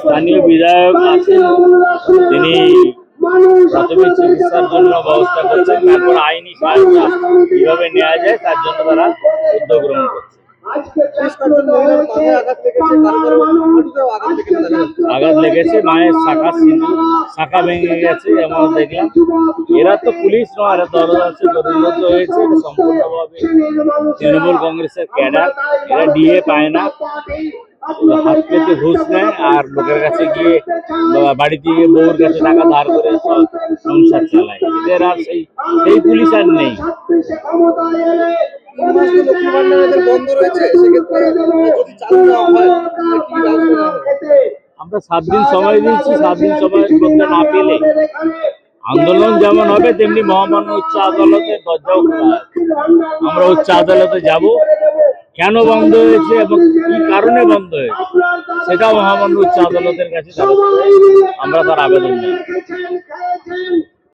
স্থানীয় বিধায়ক আছেন, তিনি প্রাথমিক চিকিৎসার জন্য ব্যবস্থা করছেন, তারপর আইনি সহায়তা কীভাবে নেওয়া যায় তার জন্য তারা উদ্যোগ গ্রহণ করছে। আঘাত লেগেছে মায়ের শাখা শাখা ভেঙে গেছে এমন দেখলাম। এরা তো পুলিশ নয় এরা দরদাসে দরিদ্র হয়েছে সম্পূর্ণভাবে। তৃণমূল কংগ্রেসের ক্যাডার এরা ডিএ পায় না। হাত পেতে ঘুষ নেয় আর লোকের কাছে গিয়ে বাড়িতে গিয়ে বউর কাছে টাকা ধার করে সংসার চালায়। এদের আর সেই সেই পুলিশ আর নেই। আমরা সাত দিন সময় দিচ্ছি সাত দিন সময় করতে না পেলে আন্দোলন যেমন হবে, তেমনি মহামান্য উচ্চ আদালতের দরজাও আমরা উচ্চ আদালতে যাব। কেন বন্ধ হয়েছে এবং কি কারণে বন্ধ হয়েছে, সেটাও মহামান্য উচ্চ আদালতের কাছে আমরা তার আবেদন জানাব।